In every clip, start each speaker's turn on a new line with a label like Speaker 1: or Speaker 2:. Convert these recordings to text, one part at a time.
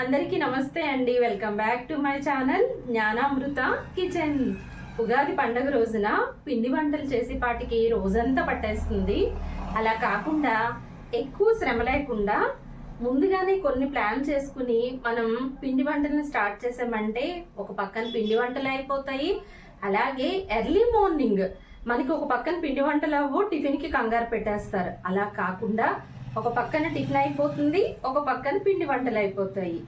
Speaker 1: అందరికీ నమస్తే అండి. Welcome back to my channel Gnanamrutha kitchen Ugadi పండగ రోజున పిండి వంటలు చేసే పాటికి రోజంతా పట్టేస్తుంది. అలా కాకుండా ఎక్కువ శ్రమ లేకుండా ముందుగానే కొన్ని ప్లాన్ చేసుకుని మనం పిండి వంటలను స్టార్ట్ చేసామంటే ఒక పక్కన పిండి వంటలు అయిపోతాయి. అలాగే ఎర్లీ మార్నింగ్ మనకి ఒక పక్కన పిండి వంటలు అవ్వు టిఫిన్కి కంగారు పెట్టేస్తారు. అలా కాకుండా ఒక పక్కన టిఫిన్ అయిపోతుంది ఒక పక్కన పిండి వంటలు అయిపోతాయి.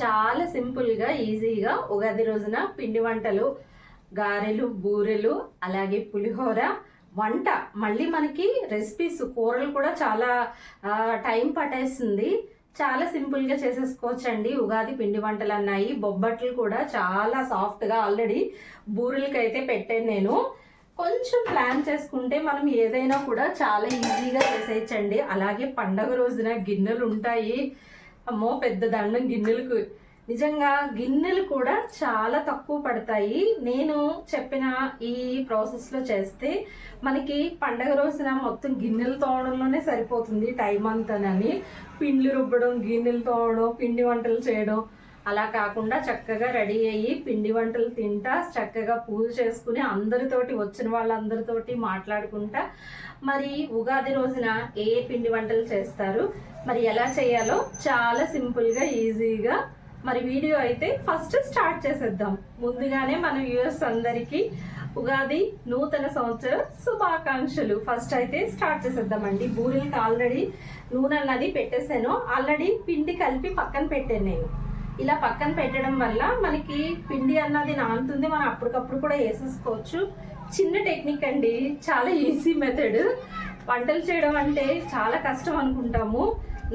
Speaker 1: చాలా సింపుల్గా ఈజీగా ఉగాది రోజున పిండి వంటలు గారెలు బూరెలు అలాగే పులిహోర వంట. మళ్ళీ మనకి రెసిపీస్ కూరలు కూడా చాలా టైం పట్టేస్తుంది. చాలా సింపుల్గా చేసేసుకోవచ్చండి. ఉగాది పిండి వంటలు అన్నాయి బొబ్బట్లు కూడా చాలా సాఫ్ట్గా ఆల్రెడీ బూరెలకైతే పెట్టాను నేను. కొంచెం ప్లాన్ చేసుకుంటే మనం ఏదైనా కూడా చాలా ఈజీగా చేసేయచ్చండి. అలాగే పండగ రోజున గిన్నెలు ఉంటాయి. అమ్మో పెద్ద దండం గిన్నెలకు. నిజంగా గిన్నెలు కూడా చాలా తక్కువ పడతాయి. నేను చెప్పిన ఈ ప్రాసెస్లో చేస్తే మనకి పండగ రోజున మొత్తం గిన్నెలు తోవడంలోనే సరిపోతుంది టైం అంతానని పిండ్లు రుబ్బడం గిన్నెలు తోవడం పిండి వంటలు చేయడం అలా కాకుండా చక్కగా రెడీ అయ్యి పిండి వంటలు తింటా చక్కగా పూజ చేసుకుని అందరితోటి వచ్చిన వాళ్ళందరితోటి మాట్లాడుకుంటా. మరి ఉగాది రోజున ఏ పిండి వంటలు చేస్తారు? మరి ఎలా చేయాలో చాలా సింపుల్గా ఈజీగా మరి వీడియో అయితే ఫస్ట్ స్టార్ట్ చేసేద్దాం. ముందుగానే మన వ్యూవర్స్ అందరికీ ఉగాది నూతన సంవత్సర శుభాకాంక్షలు. ఫస్ట్ అయితే స్టార్ట్ చేసేద్దామండి. బూరెలకి ఆల్రెడీ నూనె అన్నది పెట్టేశాను. ఆల్రెడీ పిండి కలిపి పక్కన పెట్టాను నేను. ఇలా పక్కన పెట్టడం వల్ల మనకి పిండి అన్నది నానుతుంది. మనం అప్పటికప్పుడు కూడా వేసేసుకోవచ్చు. చిన్న టెక్నిక్ అండి. చాలా ఈజీ మెథడ్. వంటలు చేయడం అంటే చాలా కష్టం అనుకుంటాము.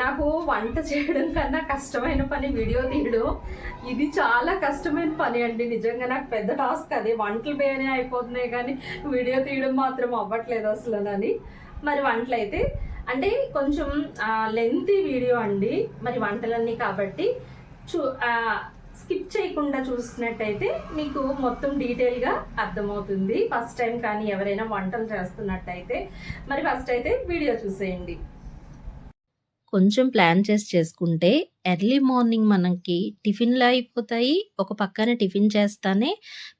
Speaker 1: నాకు వంట చేయడం కన్నా కష్టమైన పని వీడియో తీయడం. ఇది చాలా కష్టమైన పని అండి. నిజంగా నాకు పెద్ద టాస్క్ అది. వంటలు ಬೇರೆ అయిపోతున్నాయి కానీ వీడియో తీయడం మాత్రం అవ్వట్లేదు అసలు అని మరి వంటలు అయితే అంటే కొంచెం లెంతీ వీడియో అండి. మరి వంటలన్నీ కాబట్టి చూ స్కిప్ చేయకుండా చూసినట్టయితే మీకు మొత్తం డీటెయిల్గా అర్థమవుతుంది. ఫస్ట్ టైం కానీ ఎవరైనా వంటలు చేస్తున్నట్టయితే మరి ఫస్ట్ అయితే వీడియో చూసేయండి.
Speaker 2: కొంచెం ప్లాన్ చేసి చేసుకుంటే ఎర్లీ మార్నింగ్ మనకి టిఫిన్లు అయిపోతాయి. ఒక పక్కన టిఫిన్ చేస్తానే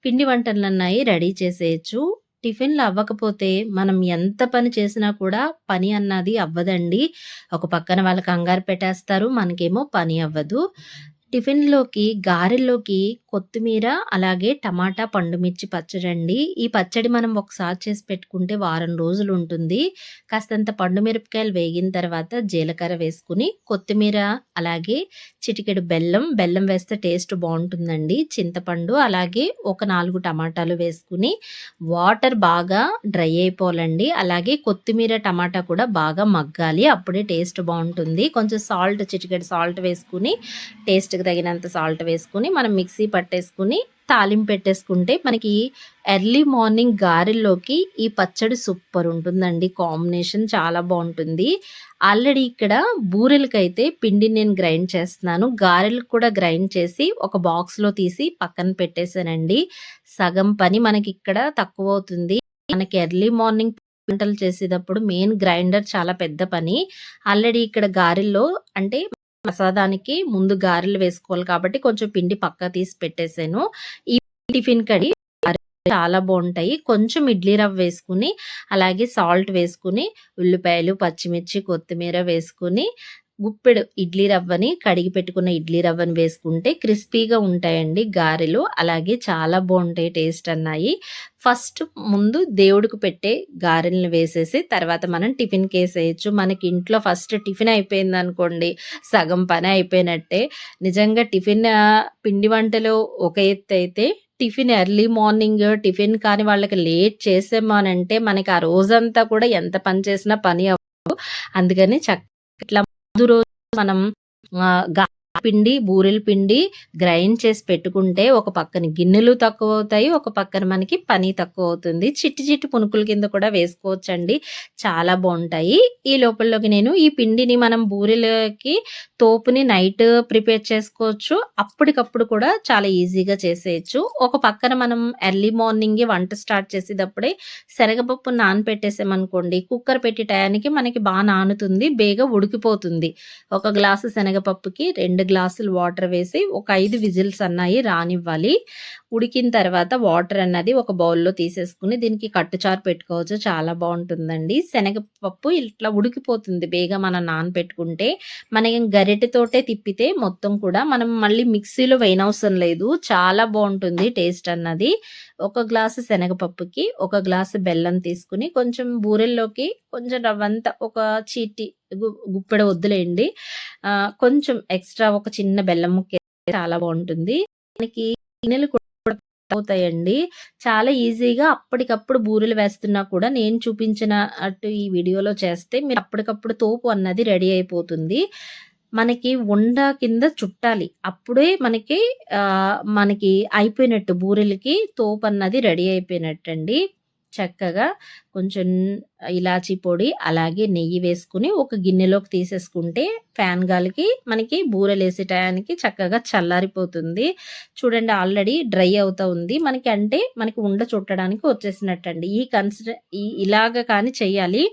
Speaker 2: పిండి వంటలు అన్నాయి రెడీ చేసేయచ్చు. టిఫిన్లు అవ్వకపోతే మనం ఎంత పని చేసినా కూడా పని అన్నది అవ్వదండి. ఒక పక్కన వాళ్ళకి కంగారు పెట్టేస్తారు మనకేమో పని అవ్వదు. టిఫిన్లోకి గారెల్లోకి కొత్తిమీర అలాగే టమాటా పండుమిర్చి పచ్చడి అండి. ఈ పచ్చడి మనం ఒకసారి చేసి పెట్టుకుంటే వారం రోజులు ఉంటుంది. కాస్తంత పండు మిరపకాయలు వేగిన తర్వాత జీలకర్ర వేసుకుని కొత్తిమీర అలాగే చిటికెడు బెల్లం బెల్లం వేస్తే టేస్ట్ బాగుంటుందండి. చింతపండు అలాగే ఒక నాలుగు టమాటాలు వేసుకుని వాటర్ బాగా డ్రై అయిపోవాలండి. అలాగే కొత్తిమీర టమాటా కూడా బాగా మగ్గాలి. అప్పుడే టేస్ట్ బాగుంటుంది. కొంచెం సాల్ట్ చిటికెడు సాల్ట్ వేసుకుని టేస్ట్కి తగినంత సాల్ట్ వేసుకుని మనం మిక్సీ పట్టేసుకుని తాలింపు పెట్టేసుకుంటే మనకి ఎర్లీ మార్నింగ్ గారెల్లోకి ఈ పచ్చడి సూపర్ ఉంటుందండి. కాంబినేషన్ చాలా బాగుంటుంది. ఆల్రెడీ ఇక్కడ బూరెలకైతే పిండి నేను గ్రైండ్ చేస్తున్నాను. గారెలకు కూడా గ్రైండ్ చేసి ఒక బాక్స్లో తీసి పక్కన పెట్టేశానండి. సగం పని మనకి ఇక్కడ తక్కువ అవుతుంది. మనకి ఎర్లీ మార్నింగ్ వంటలు చేసేటప్పుడు మెయిన్ గ్రైండర్ చాలా పెద్ద పని. ఆల్రెడీ ఇక్కడ గారెల్లో అంటే ప్రసాదానికి ముందు గారెలు వేసుకోవాలి కాబట్టి కొంచెం పిండి పక్క తీసి పెట్టేశాను ఈ టిఫిన్ కడి చాలా బాగుంటాయి. కొంచెం ఇడ్లీ రవ్వ వేసుకుని అలాగే సాల్ట్ వేసుకుని ఉల్లిపాయలు పచ్చిమిర్చి కొత్తిమీర వేసుకుని గుప్పెడు ఇడ్లీ రవ్వని కడిగి పెట్టుకున్న ఇడ్లీ రవ్వని వేసుకుంటే క్రిస్పీగా ఉంటాయండి గారెలు. అలాగే చాలా బాగుంటాయి టేస్ట్ అన్నాయి. ఫస్ట్ ముందు దేవుడికి పెట్టే గారెలను వేసేసి తర్వాత మనం టిఫిన్ వేసేయచ్చు మనకి ఇంట్లో ఫస్ట్ టిఫిన్ అయిపోయింది అనుకోండి సగం పని అయిపోయినట్టే. నిజంగా టిఫిన్ పిండి వంటలు ఒక ఎత్తు అయితే టిఫిన్ ఎర్లీ మార్నింగ్ టిఫిన్ కానీ వాళ్ళకి లేట్ చేసాము అని అంటే మనకి ఆ రోజంతా కూడా ఎంత పని చేసినా పని అవ్వదు. అందుకని చక్క ఇట్లా ముందు రోజు మనం ఆ, గా- పిండి బూరెల పిండి గ్రైండ్ చేసి పెట్టుకుంటే ఒక పక్కన గిన్నెలు తక్కువ అవుతాయి ఒక పక్కన మనకి పని తక్కువ అవుతుంది చిట్టి చిట్టి పునుకుల కింద కూడా వేసుకోవచ్చండి. చాలా బాగుంటాయి. ఈ లోపలలోకి నేను ఈ పిండిని మనం బూరెలకి తోపుని నైట్ ప్రిపేర్ చేసుకోవచ్చు. అప్పటికప్పుడు కూడా చాలా ఈజీగా చేసేయచ్చు. ఒక పక్కన మనం ఎర్లీ మార్నింగే వంట స్టార్ట్ చేసేటప్పుడే శనగపప్పు నానపెట్టేసామనుకోండి కుక్కర్ పెట్టి టయానికి మనకి బాగా నానుతుంది బేగా ఉడికిపోతుంది. ఒక గ్లాసు శనగపప్పుకి రెండు గ్లాసులు వాటర్ వేసి ఒక ఐదు విజిల్స్ అన్నాయి రానివ్వాలి. ఉడికిన తర్వాత వాటర్ అన్నది ఒక బౌల్లో తీసేసుకుని దీనికి కట్టుచారు పెట్టుకోవచ్చు. చాలా బాగుంటుందండి. శనగపప్పు ఇట్లా ఉడికిపోతుంది. బేగా మనం నానపెట్టుకుంటే మనం గరిటెతోటే తిప్పితే మొత్తం కూడా మనం మళ్ళీ మిక్సీలో వేయనవసరం లేదు. చాలా బాగుంటుంది టేస్ట్ అన్నది. ఒక గ్లాసు శనగపప్పుకి ఒక గ్లాసు బెల్లం తీసుకుని కొంచెం బూరెల్లోకి కొంచెం రవ్వంతా ఒక చీటి గుప్పెడ వద్దులేండి. కొంచెం ఎక్స్ట్రా ఒక చిన్న బెల్లం ముక్క చాలా బాగుంటుంది. మనకి గిన్నెలు అవుతాయండి. చాలా ఈజీగా అప్పటికప్పుడు బూరెలు వేస్తున్నా కూడా నేను చూపించిన అటు ఈ వీడియోలో చేస్తే మీరు అప్పటికప్పుడు తోపు అన్నది రెడీ అయిపోతుంది. మనకి ఉండ కింద చుట్టాలి. అప్పుడే మనకి మనకి అయిపోయినట్టు బూరెలకి తోపు అన్నది రెడీ అయిపోయినట్టు అండి చక్కగా కొంచెం ఇలాచీ పొడి అలాగే నెయ్యి వేసుకుని ఒక గిన్నెలోకి తీసేసుకుంటే ఫ్యాన్ గాలికి మనకి బూరెలు వేసే టయానికి చక్కగా చల్లారిపోతుంది. చూడండి ఆల్రెడీ డ్రై అవుతా ఉంది. మనకి అంటే మనకి ఉండ చుట్టడానికి వచ్చేసినట్టు అండి ఈ కన్సిడర్ ఈ ఇలాగ కానీ చేయాలి.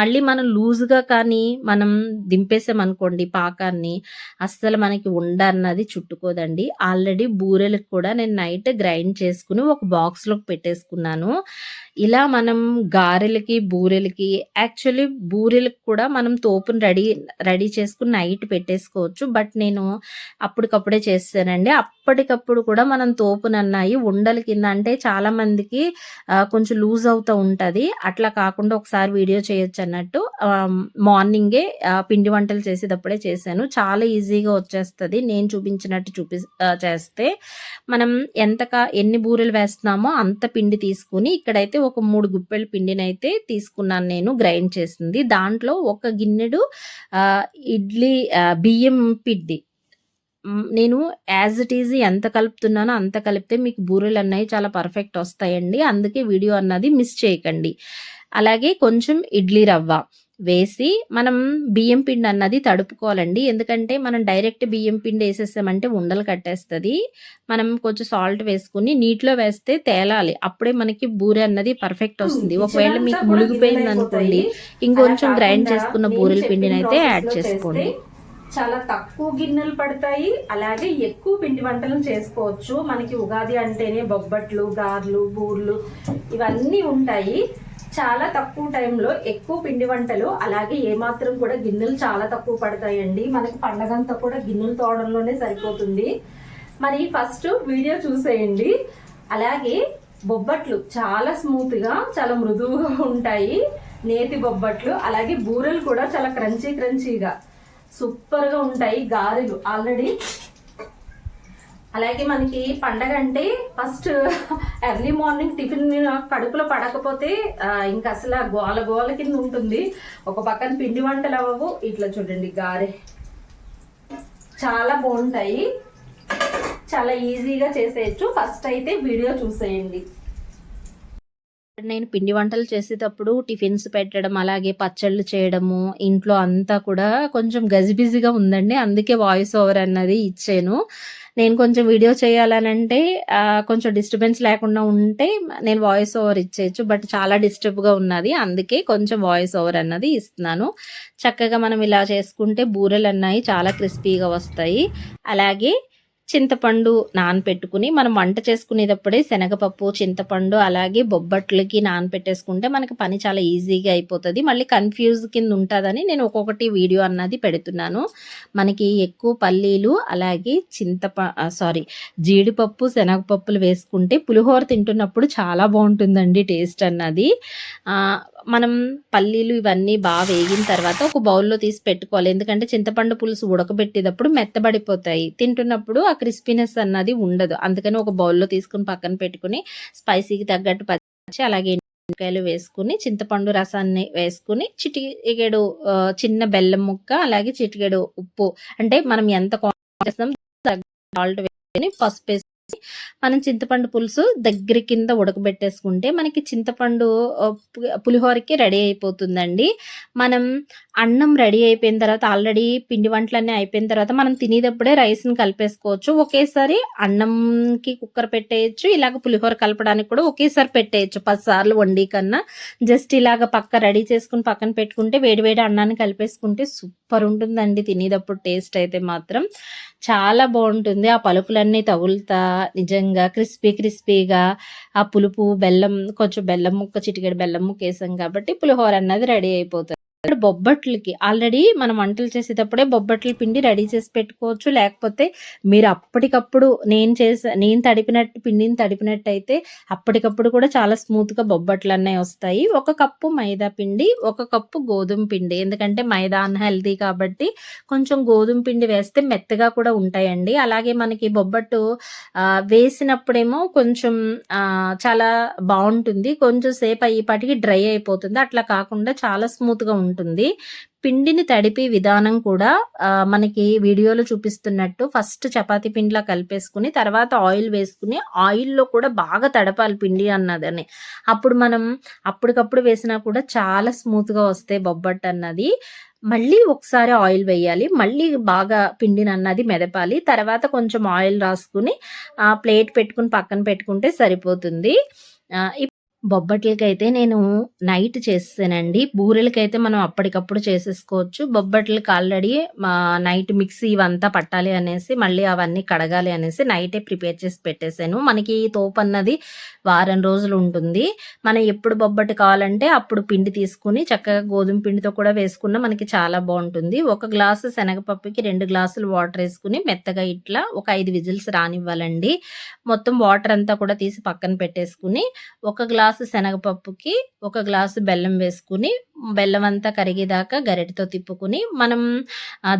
Speaker 2: మళ్ళీ మనం లూజ్గా కానీ మనం దింపేసామనుకోండి పాకాన్ని అస్సలు మనకి ఉండ అన్నది చుట్టుకోదండి. ఆల్రెడీ బూరెలకు కూడా నేను నైట్ గ్రైండ్ చేసుకుని ఒక బాక్స్లోకి పెట్టేసుకున్నాను. ఇలా మనం గారెలకి బూరెలకి యాక్చువల్లీ బూరెలకు కూడా మనం తోపుని రెడీ రెడీ చేసుకుని నైట్ పెట్టేసుకోవచ్చు. బట్ నేను అప్పటికప్పుడే చేస్తానండి. అప్పటికప్పుడు కూడా మనం తోపుని అన్నాయి ఉండల కింద అంటే చాలా మందికి కొంచెం లూజ్ అవుతూ ఉంటుంది. అట్లా కాకుండా ఒకసారి వీడియో చేయొచ్చు అన్నట్టు. మార్నింగే పిండి వంటలు చేసేటప్పుడే చేశాను. చాలా ఈజీగా వచ్చేస్తుంది. నేను చూపించినట్టు చూపి చేస్తే మనం ఎంత ఎన్ని బూరెలు వేస్తున్నామో అంత పిండి తీసుకుని ఇక్కడైతే ఒక మూడు గుప్పెల పిండిని అయితే తీసుకున్నాను నేను గ్రైండ్ చేసింది. దాంట్లో ఒక గిన్నెడు ఇడ్లీ బియ్యం పిండి. నేను యాజ్ ఇట్ ఈజ్ ఎంత కలుపుతున్నానో అంత కలిపితే మీకు బూరెలు అన్నవి చాలా పర్ఫెక్ట్ వస్తాయండి. అందుకే వీడియో అన్నది మిస్ చేయకండి. అలాగే కొంచెం ఇడ్లీ రవ్వ. వేసి మనం బియ్యం పిండి అన్నది తడుపుకోవాలండి. ఎందుకంటే మనం డైరెక్ట్ బియ్యం పిండి వేసేసామంటే ఉండలు కట్టేస్తుంది. మనం కొంచెం సాల్ట్ వేసుకుని నీటిలో వేస్తే తేలాలి. అప్పుడే మనకి బూరె అన్నది పర్ఫెక్ట్ వస్తుంది. ఒకవేళ మీకు మునిగిపోయింది అనుకోండి ఇంకొంచెం గ్రైండ్ చేసుకున్న
Speaker 1: నేను
Speaker 2: బూరెల పిండిని అయితే యాడ్ చేసుకోండి.
Speaker 1: చాలా తక్కువ గిన్నెలు పడతాయి. అలాగే ఎక్కువ పిండి వంటలు చేసుకోవచ్చు. మనకి ఉగాది అంటేనే బొబ్బట్లు గార్లు బూర్లు ఇవన్నీ ఉంటాయి. చాలా తక్కువ టైంలో ఎక్కువ పిండి వంటలు అలాగే ఏమాత్రం కూడా గిన్నెలు చాలా తక్కువ పడతాయండి. మనకి పండగంతా కూడా గిన్నెలు తోడంలోనే సరిపోతుంది. మరి ఫస్ట్ వీడియో చూసేయండి. అలాగే బొబ్బట్లు చాలా స్మూత్గా చాలా మృదువుగా ఉంటాయి. నేతి బొబ్బట్లు అలాగే బూరెలు కూడా చాలా క్రంచీ క్రంచీగా సూపర్గా ఉంటాయి గారెలు. ఆల్రెడీ అలాగే మనకి పండగ అంటే ఫస్ట్ ఎర్లీ మార్నింగ్ టిఫిన్ కడుపులో పడకపోతే ఇంకా అసలు గోల గోల కింద ఉంటుంది. ఒక పక్కన పిండి వంటలు అవ్వవు. ఇట్లా చూడండి గారె. చాలా బాగుంటాయి. చాలా ఈజీగా చేసేయచ్చు. ఫస్ట్ అయితే వీడియో చూసేయండి.
Speaker 2: నేను పిండి వంటలు చేసేటప్పుడు టిఫిన్స్ పెట్టడం అలాగే పచ్చళ్ళు చేయడము ఇంట్లో అంతా కూడా కొంచెం గజిబిజిగా ఉందండి. అందుకే వాయిస్ ఓవర్ అన్నది ఇచ్చాను. నేను కొంచెం వీడియో చేయాలనంటే కొంచెం డిస్టర్బెన్స్ లేకుండా ఉంటే నేను వాయిస్ ఓవర్ ఇచ్చేయచ్చు. బట్ చాలా డిస్టర్బ్గా ఉన్నది. అందుకే కొంచెం వాయిస్ ఓవర్ అన్నది ఇస్తున్నాను. చక్కగా మనం ఇలా చేసుకుంటే బూరెలు అన్నాయి చాలా క్రిస్పీగా వస్తాయి. అలాగే చింతపండు నానపెట్టుకుని మనం వంట చేసుకునేటప్పుడే శనగపప్పు చింతపండు అలాగే బొబ్బట్లకి నానపెట్టేసుకుంటే మనకి పని చాలా ఈజీగా అయిపోతుంది. మళ్ళీ కన్ఫ్యూజ్ కింద ఉంటుందని నేను ఒక్కొక్కటి వీడియో అన్నది పెడుతున్నాను. మనకి ఎక్కువ పల్లీలు అలాగే చింతప సారీ జీడిపప్పు శనగపప్పులు వేసుకుంటే పులిహోర తింటున్నప్పుడు చాలా బాగుంటుందండి టేస్ట్ అన్నది. మనం పల్లీలు ఇవన్నీ బాగా వేగిన తర్వాత ఒక బౌల్లో తీసి పెట్టుకోవాలి. ఎందుకంటే చింతపండు పులుసు ఉడకబెట్టేటప్పుడు మెత్తబడిపోతాయి. తింటున్నప్పుడు ఆ క్రిస్పీనెస్ అన్నది ఉండదు. అందుకని ఒక బౌల్లో తీసుకుని పక్కన పెట్టుకుని స్పైసీకి తగ్గట్టు పచ్చి అలాగే ఎండుకాయలు వేసుకుని చింతపండు రసాన్ని వేసుకుని చిటికెడు చిన్న బెల్లం ముక్క అలాగే చిటికెడు ఉప్పు. అంటే మనం ఎంత క్వాంటిటీ సాల్ట్ వేసుకొని పసుపు వేసి మనం చింతపండు పులుసు దగ్గర కింద ఉడకబెట్టేసుకుంటే మనకి చింతపండు పులిహోరకి రెడీ అయిపోతుందండి. మనం అన్నం రెడీ అయిపోయిన తర్వాత ఆల్రెడీ పిండి వంటలన్నీ అయిపోయిన తర్వాత మనం తినేటప్పుడే రైస్ని కలిపేసుకోవచ్చు. ఒకేసారి అన్నంకి కుక్కర్ పెట్టేయచ్చు ఇలాగ పులిహోర కలపడానికి కూడా ఒకేసారి పెట్టేయచ్చు. పది సార్లు వండి కన్నా జస్ట్ ఇలాగ పక్క రెడీ చేసుకుని పక్కన పెట్టుకుంటే వేడివేడి అన్నాన్ని కలిపేసుకుంటే సూపర్ ఉంటుందండి తినేటప్పుడు టేస్ట్ అయితే మాత్రం. చాలా బాగుంటుంది. ఆ పలుకులన్నీ తగులుతా నిజంగా క్రిస్పీ క్రిస్పీగా. ఆ పులుపు బెల్లం కొంచెం బెల్లం ముక్క చిటికెడు బెల్లం ముక్క వేసాం కాబట్టి పులిహోర అన్నది రెడీ అయిపోతుంది. ఇక్కడ బొబ్బట్లకి. ఆల్రెడీ మనం వంటలు చేసేటప్పుడే బొబ్బట్ల పిండి రెడీ చేసి పెట్టుకోవచ్చు. లేకపోతే మీరు అప్పటికప్పుడు నేను చేసే నేను తడిపినట్టు పిండిని తడిపినట్టు అయితే అప్పటికప్పుడు కూడా చాలా స్మూత్గా బొబ్బట్లు అన్నీ వస్తాయి. ఒక కప్పు మైదా పిండి ఒక కప్పు గోధుమ పిండి. ఎందుకంటే మైదా అన్హెల్దీ కాబట్టి కొంచెం గోధుమ పిండి వేస్తే మెత్తగా కూడా ఉంటాయండి. అలాగే మనకి బొబ్బట్టు వేసినప్పుడేమో కొంచెం చాలా బాగుంటుంది. కొంచెం సేపు అయ్యేపాటికి డ్రై అయిపోతుంది. అట్లా కాకుండా చాలా స్మూత్గా ఉంటుంది. ఉంటుంది. పిండిని తడిపి విధానం కూడా మనకి వీడియోలో చూపిస్తున్నట్టు ఫస్ట్ చపాతి పిండిలా కలిపేసుకుని తర్వాత ఆయిల్ వేసుకుని ఆయిల్లో కూడా బాగా తడపాలి పిండి అన్నదని. అప్పుడు మనం అప్పటికప్పుడు వేసినా కూడా చాలా స్మూత్గా వస్తాయి బొబ్బట్టు అన్నది. మళ్ళీ ఒకసారి ఆయిల్ వేయాలి. మళ్ళీ బాగా పిండిని అన్నది మెదపాలి. తర్వాత కొంచెం ఆయిల్ రాసుకుని ప్లేట్ పెట్టుకుని పక్కన పెట్టుకుంటే సరిపోతుంది. బొబ్బట్లకైతే నేను నైట్ చేస్తానండి బూరెలకైతే మనం అప్పటికప్పుడు చేసేసుకోవచ్చు. బొబ్బట్లకి ఆల్రెడీ మా నైట్ మిక్సీ ఇవంతా పట్టాలి అనేసి మళ్ళీ అవన్నీ కడగాలి అనేసి నైటే ప్రిపేర్ చేసి పెట్టేశాను మనకి ఈ తోపు అన్నది వారం రోజులు ఉంటుంది. మనం ఎప్పుడు బొబ్బట్టు కావాలంటే అప్పుడు పిండి తీసుకుని చక్కగా గోధుమ పిండితో కూడా వేసుకున్న మనకి చాలా బాగుంటుంది. ఒక గ్లాసు శనగపప్పుకి రెండు గ్లాసులు వాటర్ వేసుకుని మెత్తగా ఇట్లా ఒక ఐదు విజిల్స్ రానివ్వాలండి. మొత్తం వాటర్ అంతా కూడా తీసి పక్కన పెట్టేసుకుని ఒక గ్లాస్ శనగపప్పుకి ఒక గ్లాసు బెల్లం వేసుకుని బెల్లం అంతా కరిగేదాకా గరిటతో తిప్పుకుని మనం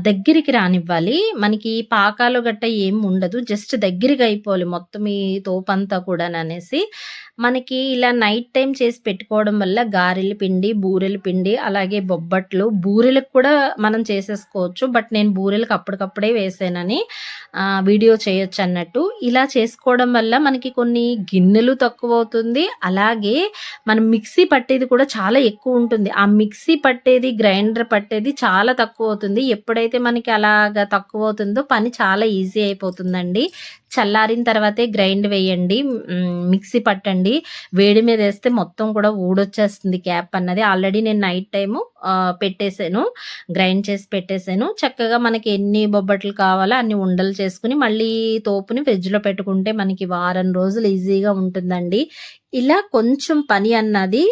Speaker 2: దగ్గరికి రానివ్వాలి. మనకి పాకాలు గట్ట ఏం ఉండదు. జస్ట్ దగ్గరికి అయిపోవాలి మొత్తం ఈ తోపంతా కూడా అనేసి మనకి ఇలా నైట్ టైం చేసి పెట్టుకోవడం వల్ల గారెల పిండి బూరెల పిండి అలాగే బొబ్బట్లు బూరెలకు కూడా మనం చేసేసుకోవచ్చు. బట్ నేను బూరెలకు అప్పటికప్పుడే వేసానని వీడియో చేయొచ్చు అన్నట్టు. ఇలా చేసుకోవడం వల్ల మనకి కొన్ని గిన్నెలు తక్కువ అవుతుంది అలాగే మనం మిక్సీ పట్టేది కూడా చాలా ఎక్కువ ఉంటుంది. ఆ మిక్సీ పట్టేది గ్రైండర్ పట్టేది చాలా తక్కువ అవుతుంది ఎప్పుడైతే మనకి అలాగా తక్కువ అవుతుందో పని చాలా ఈజీ అయిపోతుందండి. చల్లారిన తర్వాతే గ్రైండ్ వేయండి మిక్సీ పట్టండి. వేడి మీద వేస్తే మొత్తం కూడా ఊడొచ్చేస్తుంది క్యాప్ అన్నది. ఆల్రెడీ నేను నైట్ టైము పెట్టేశాను గ్రైండ్ చేసి పెట్టేశాను చక్కగా మనకి ఎన్ని బొబ్బట్లు కావాలో అన్ని ఉండలు చేసుకుని మళ్ళీ తోపుని ఫ్రిడ్జ్లో పెట్టుకుంటే మనకి వారం రోజులు ఈజీగా ఉంటుందండి. ఇలా కొంచెం పని అన్నది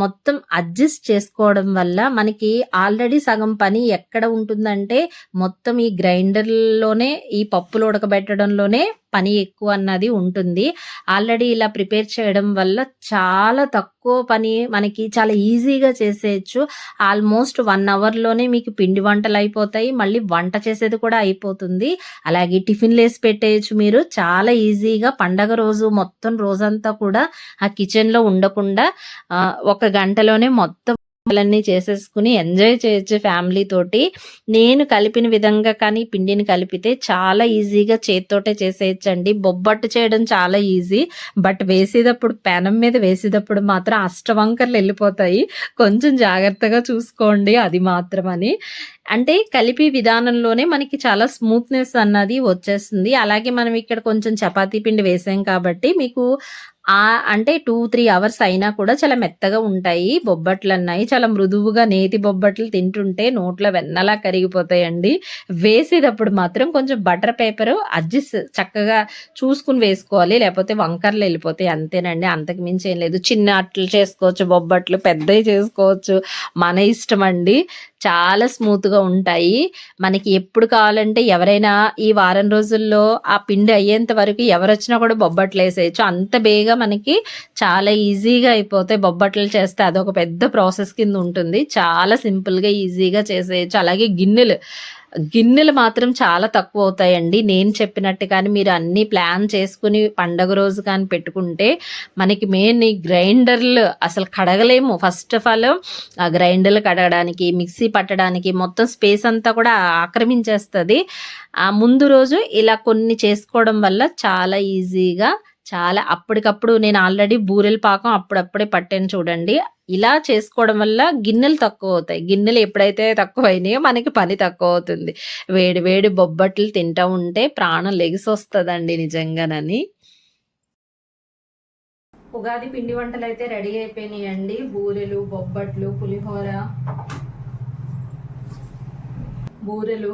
Speaker 2: మొత్తం అడ్జస్ట్ చేసుకోవడం వల్ల మనకి ఆల్రెడీ సగం పని ఎక్కడ ఉంటుందంటే మొత్తం ఈ గ్రైండర్లోనే ఈ పప్పులు ఉడకబెట్టడంలోనే పని ఎక్కువ అన్నది ఉంటుంది. ఆల్రెడీ ఇలా ప్రిపేర్ చేయడం వల్ల చాలా తక్కువ పని మనకి చాలా ఈజీగా చేసేయచ్చు. ఆల్మోస్ట్ వన్ అవర్లోనే మీకు పిండి వంటలు అయిపోతాయి. మళ్ళీ వంట చేసేది కూడా అయిపోతుంది. అలాగే టిఫిన్లు వేసి పెట్టేయచ్చు మీరు. చాలా ఈజీగా పండగ రోజు మొత్తం రోజంతా కూడా ఆ కిచెన్లో ఉండకుండా ఒక గంటలోనే మొత్తం అన్నీ చేసేసుకుని ఎంజాయ్ చేయొచ్చు ఫ్యామిలీ తోటి. నేను కలిపిన విధంగా కానీ పిండిని కలిపితే చాలా ఈజీగా చేత్తోటే చేసేయచ్చండి. బొబ్బట్టు చేయడం చాలా ఈజీ. బట్ వేసేటప్పుడు పెనం మీద వేసేటప్పుడు మాత్రం అష్టవంకర్లు వెళ్ళిపోతాయి. కొంచెం జాగ్రత్తగా చూసుకోండి అది మాత్రమని. అంటే కలిపి విధానంలోనే మనకి చాలా స్మూత్నెస్ అన్నది వచ్చేస్తుంది. అలాగే మనం ఇక్కడ కొంచెం చపాతీ పిండి వేసాం కాబట్టి మీకు ఆ అంటే టూ త్రీ అవర్స్ అయినా కూడా చాలా మెత్తగా ఉంటాయి. బొబ్బట్లు అన్నాయి చాలా మృదువుగా నేతి బొబ్బట్లు తింటుంటే నోట్లో వెన్నలా కరిగిపోతాయండి. వేసేటప్పుడు మాత్రం కొంచెం బటర్ పేపర్ అడ్జస్ట్ చక్కగా చూసుకుని వేసుకోవాలి. లేకపోతే వంకర్లు వెళ్ళిపోతాయి. అంతేనండి. అంతకు మించి ఏం లేదు. చిన్న అట్లు చేసుకోవచ్చు బొబ్బట్లు పెద్దవి చేసుకోవచ్చు. మన ఇష్టం అండి. చాలా స్మూత్గా ఉంటాయి. మనకి ఎప్పుడు కావాలంటే ఎవరైనా ఈ వారం రోజుల్లో ఆ పిండి అయ్యేంత వరకు ఎవరు వచ్చినా కూడా బొబ్బట్లు వేసేయచ్చు. అంత బేగా మనకి చాలా ఈజీగా అయిపోతాయి బొబ్బట్లు చేస్తే. అదొక పెద్ద ప్రాసెస్ కింద ఉంటుంది. చాలా సింపుల్గా ఈజీగా చేసేయచ్చు. అలాగే గిన్నెలు. గిన్నెలు మాత్రం చాలా తక్కువ అవుతాయండి నేను చెప్పినట్టు కానీ మీరు అన్ని ప్లాన్ చేసుకుని పండగ రోజు కానీ పెట్టుకుంటే మనకి మెయిన్ ఈ గ్రైండర్లు అసలు కడగలేము. ఫస్ట్ ఆఫ్ ఆల్ ఆ గ్రైండర్లు కడగడానికి మిక్సీ పట్టడానికి మొత్తం స్పేస్ అంతా కూడా ఆక్రమించేస్తుంది. ఆ ముందు రోజు ఇలా కొన్ని చేసుకోవడం వల్ల చాలా ఈజీగా చాలా అప్పటికప్పుడు నేను ఆల్రెడీ బూరెల పాకం అప్పుడప్పుడే పట్టాను చూడండి. ఇలా చేసుకోవడం వల్ల గిన్నెలు తక్కువ అవుతాయి గిన్నెలు ఎప్పుడైతే తక్కువ అయినాయో మనకి పని తక్కువ అవుతుంది వేడి వేడి బొబ్బట్లు తింటూ ఉంటే ప్రాణం లెగిసొస్తుందండి నిజంగానని.
Speaker 1: ఉగాది పిండి వంటలు అయితే రెడీ అయిపోయినాయండి. బూరెలు బొబ్బట్లు పులిహోర. బూరెలు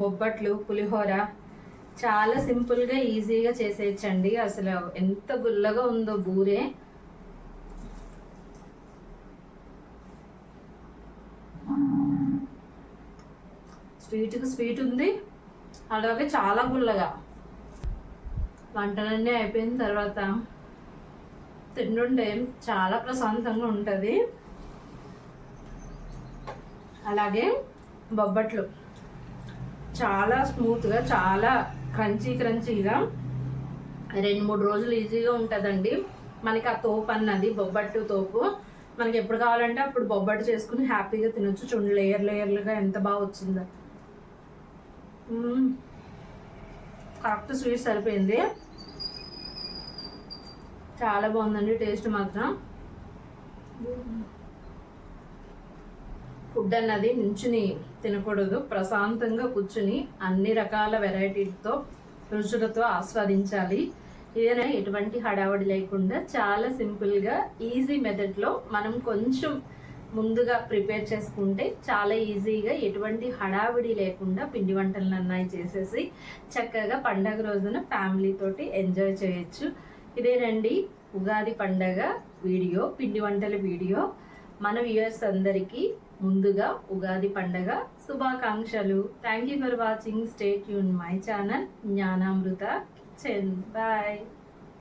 Speaker 1: బొబ్బట్లు పులిహోర. చాలా సింపుల్గా ఈజీగా చేసేయచ్చండి. అసలు ఎంత గుల్లగా ఉందో బూరె. స్వీట్కి స్వీట్ ఉంది. అలాగే చాలా గుల్లగా. వంటలన్నీ అయిపోయిన తర్వాత తింటుంటే చాలా ప్రశాంతంగా ఉంటుంది. అలాగే బొబ్బట్లు. చాలా స్మూత్గా చాలా క్రంచీ క్రంచీగా రెండు మూడు రోజులు ఈజీగా ఉంటుందండి. మనకి ఆ తోపు అన్నది బొబ్బట్టు తోపు మనకి ఎప్పుడు కావాలంటే అప్పుడు బొబ్బట్టు చేసుకుని హ్యాపీగా తినొచ్చు. చూడండి లేయర్ లేయర్లుగా ఎంత బాగా వచ్చిందో. కరెక్ట్ స్వీట్ సరిపోయింది. చాలా బాగుందండి టేస్ట్ మాత్రం. ఫుడ్ అన్నది నించుని తినకూడదు ప్రశాంతంగా కూర్చుని అన్ని రకాల వెరైటీలతో రుచులతో ఆస్వాదించాలి. ఏదైనా ఎటువంటి హడావడి లేకుండా చాలా సింపుల్గా ఈజీ మెథడ్లో మనం కొంచెం ముందుగా ప్రిపేర్ చేసుకుంటే చాలా ఈజీగా ఎటువంటి హడావిడి లేకుండా పిండి వంటలను అన్నాయి చేసేసి చక్కగా పండగ రోజున ఫ్యామిలీ తోటి ఎంజాయ్ చేయొచ్చు. ఇదేనండి ఉగాది పండగ వీడియో పిండి వంటల వీడియో. మన వ్యూయర్స్ అందరికీ ముందుగా ఉగాది పండగ శుభాకాంక్షలు. Thank you for watching stay Yoon my channel Gnanamrutha kitchen bye